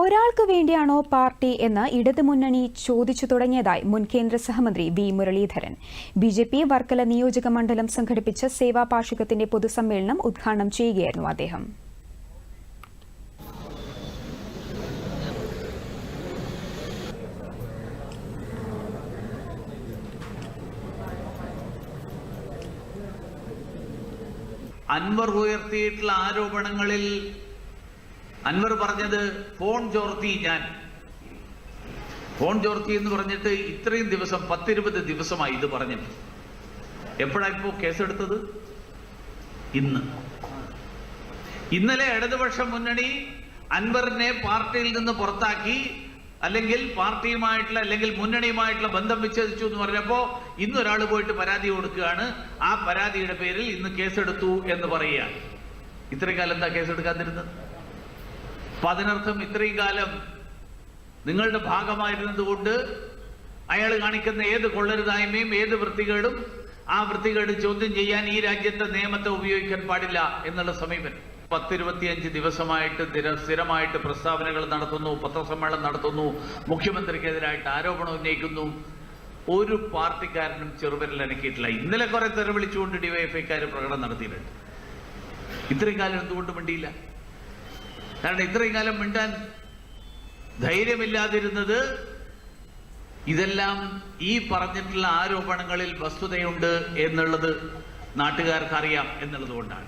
ഒരാൾക്ക് വേണ്ടിയാണോ പാർട്ടി എന്ന് ഇടതുമുന്നണി ചോദിച്ചു തുടങ്ങിയതായി മുൻ കേന്ദ്ര സഹമന്ത്രി V Muraleedharan. B J P Varkala നിയോജക മണ്ഡലം സംഘടിപ്പിച്ച സേവാ പാർഷികത്തിന്റെ പൊതുസമ്മേളനം ഉദ്ഘാടനം ചെയ്യുകയായിരുന്നു അദ്ദേഹം. അൻവർ ഉയർത്തിയിട്ടുള്ള ആരോപണങ്ങളിൽ അൻവർ പറഞ്ഞത് ഫോൺ ചോർത്തി ഞാൻ. ഫോൺ ചോർത്തി എന്ന് പറഞ്ഞിട്ട് ഇത്രയും ദിവസം പത്തിരുപത് ദിവസമായി ഇത് പറഞ്ഞു. എപ്പോഴാ ഇപ്പോ കേസെടുത്തത്? ഇന്ന്. ഇന്നലെ ഇടതുപക്ഷ മുന്നണി അൻവറിനെ പാർട്ടിയിൽ നിന്ന് പുറത്താക്കി അല്ലെങ്കിൽ പാർട്ടിയുമായിട്ടുള്ള അല്ലെങ്കിൽ മുന്നണിയുമായിട്ടുള്ള ബന്ധം വിച്ഛേദിച്ചു എന്ന് പറഞ്ഞപ്പോ ഇന്ന് ഒരാൾ പോയിട്ട് പരാതി കൊടുക്കുകയാണ്. ആ പരാതിയുടെ പേരിൽ ഇന്ന് കേസെടുത്തു എന്ന് പറയുക ഇത്രയും കാലം എന്താ കേസെടുക്കാതിരുന്നത്? അപ്പൊ അതിനർത്ഥം ഇത്രയും കാലം നിങ്ങളുടെ ഭാഗമായിരുന്നതുകൊണ്ട് അയാൾ കാണിക്കുന്ന ഏത് കൊള്ളരുതായ്മയും ഏത് വൃത്തികേടും ആ വൃത്തികേട് ചോദ്യം ചെയ്യാൻ ഈ രാജ്യത്തെ നിയമത്തെ ഉപയോഗിക്കാൻ പാടില്ല എന്നുള്ള സമീപനം. പത്തിരുപത്തിയഞ്ച് ദിവസമായിട്ട് സ്ഥിര സ്ഥിരമായിട്ട് പ്രസ്താവനകൾ നടത്തുന്നു പത്രസമ്മേളനം നടത്തുന്നു മുഖ്യമന്ത്രിക്കെതിരായിട്ട് ആരോപണം ഉന്നയിക്കുന്നു. ഒരു പാർട്ടിക്കാരനും ചെറുവിരൽ അനക്കിയിട്ടില്ല. ഇന്നലെ കുറെ തെറി വിളിച്ചുകൊണ്ട് ഡിവൈഎഫ്ഐക്കാർ പ്രകടനം നടത്തിയിട്ടുണ്ട്. ഇത്രയും കാലം എന്തുകൊണ്ട് മിണ്ടിയില്ല. കാരണം ഇത്രയും കാലം മിണ്ടാൻ ധൈര്യമില്ലാതിരുന്നത് ഇതെല്ലാം ഈ പറഞ്ഞിട്ടുള്ള ആരോപണങ്ങളിൽ വസ്തുതയുണ്ട് എന്നുള്ളത് നാട്ടുകാർക്ക് അറിയാം എന്നുള്ളത് കൊണ്ടാണ്.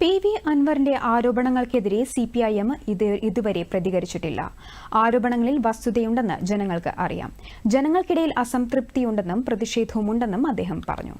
പി വി അൻവറിന്റെ ആരോപണങ്ങൾക്കെതിരെ സി പി ഐ എം ഇത് ഇതുവരെ പ്രതികരിച്ചിട്ടില്ല. ആരോപണങ്ങളിൽ വസ്തുതയുണ്ടെന്ന് ജനങ്ങൾക്ക് അറിയാം. ജനങ്ങൾക്കിടയിൽ അസംതൃപ്തിയുണ്ടെന്നും പ്രതിഷേധവുമുണ്ടെന്നും അദ്ദേഹം പറഞ്ഞു.